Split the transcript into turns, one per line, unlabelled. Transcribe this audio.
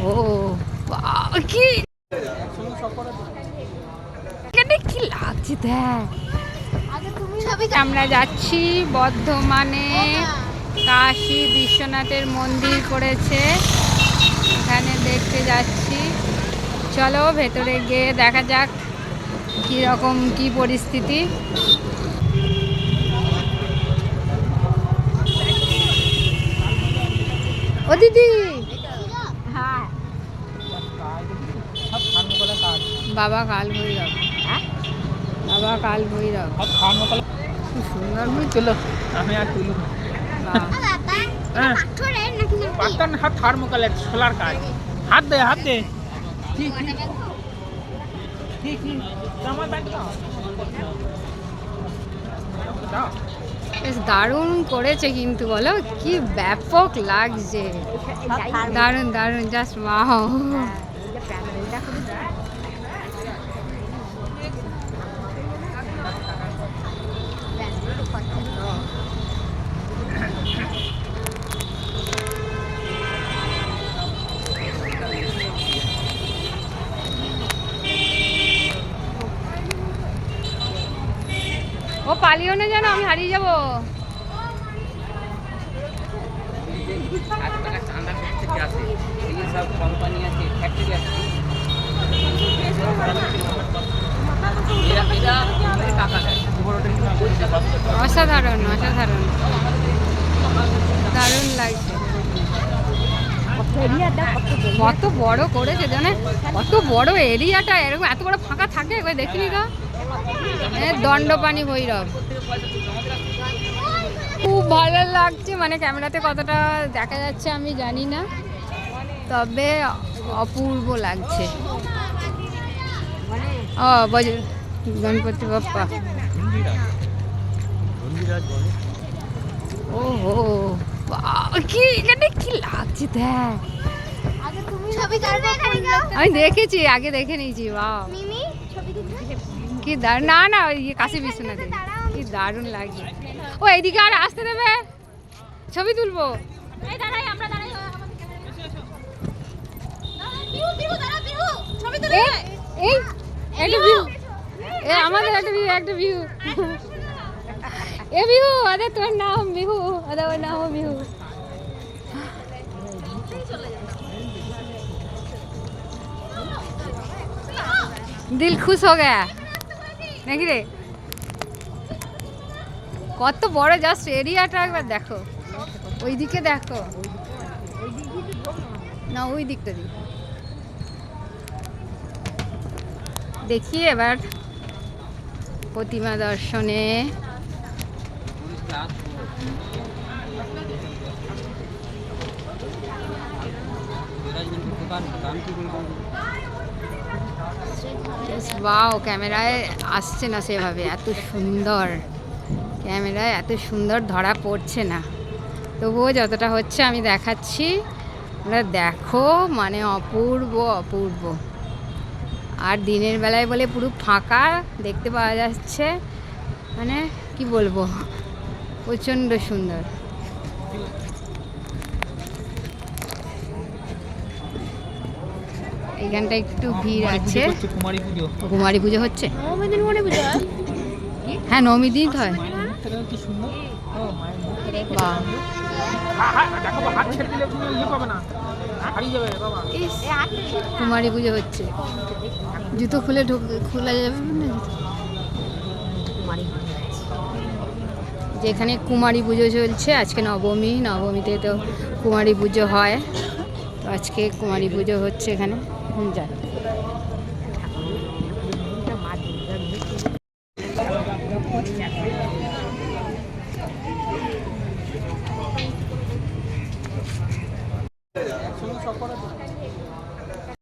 বাহ, কি? এখানে কি লাগছে দেখ। আমরা যাচ্ছি বর্ধমানে কাশী বিশ্বনাথের মন্দির করেছে এখানে দেখতে যাচ্ছি। চলো ভেতরে গিয়ে দেখা যাক কীরকম কি পরিস্থিতি। ও দিদি হ্যাঁ
সব খান মোকালা কাজ
বাবা কাল ভৈরব। বাবা কাল ভৈরব। কি সুন্দর
আমি তুলো। আমি আর তুলো। হ্যাঁ। পাত্তার না হাত থার মোকালে কাজ। হাত দে হাত দে। দাও।
বেশ দারুণ করেছে কিন্তু বলো কি ব্যাপক লাগছে। দারুণ দারুণ জাস্ট মাহ ও পালিও না জানো আমি হারিয়ে যাব।
সব কোম্পানি আছে ফ্যাক্টরি আছে
অসাধারণ অসাধারণ। কত বড়? করেছে জানে? কত বড় এরিয়াটা এরকম এত বড় ফাঁকা থাকে? একবার দেখিনি তো? এ, দণ্ডপানি ভৈরব। খুব ভালো লাগছে মানে ক্যামেরাতে কতটা দেখা যাচ্ছে আমি জানি না। তবে অপূর্ব লাগছে। ও বজ গণপতি বাপ্পা। ও হো কি এখানে কি লাগছে দেখ।
ছবি তুলবো
আমি দেখেছি আগে দেখে নিয়েছি বাহ।
মিমি ছবি তুলবে
কি দারুণ না না ওই ইয়ে কাশি বিশ্বনাথে কি দারুণ লাগছে। ও এইদিকে আর আসতে দেবে? ছবি তুলবো।
এই দাঁড়াই আমরা দাঁড়াই বিহু বিহু দাঁড়া বিহু ছবি
এ, এই একটা ভিউ। এ আমাদের একটা ভিউ একটা ভিউ। এ বিহু, আরে তোর নাম বিহু, আরে ওর নাম বিহু। দিল খুশ হো গয়া নাকি রে? কত বড় জাস্ট এরিয়াটা একবার দেখো। ওইদিকে দেখো। না, ওই দিকটা দিক দেখি এবার প্রতিমা দর্শনে। বাও ক্যামেরায় আসছে না সেভাবে, এত সুন্দর। ক্যামেরায় এত সুন্দর ধরা পড়ছে না। তবুও যতটা হচ্ছে আমি দেখাচ্ছি। তোমরা দেখো মানে অপূর্ব অপূর্ব। আর দিনের বেলায় বলে পুরো ফাঁকা, দেখতে পাওয়া যাচ্ছে। মানে কি বলব? প্রচণ্ড সুন্দর। এইখানটা একটু ভিড় আছে।
কুমারী পুজো।
হচ্ছে? হ্যাঁ? নবমী দিন হয়।
ইয়ে
কুমারী পুজো হচ্ছে। জুতো খুলে ঢুক খোলা যাবে না? যেখানে কুমারী পুজো চলছে আজকে নবমী নবমীতে তো কুমারী পুজো হয়। তো আজকে কুমারী পুজো হচ্ছে এখানে। হুম,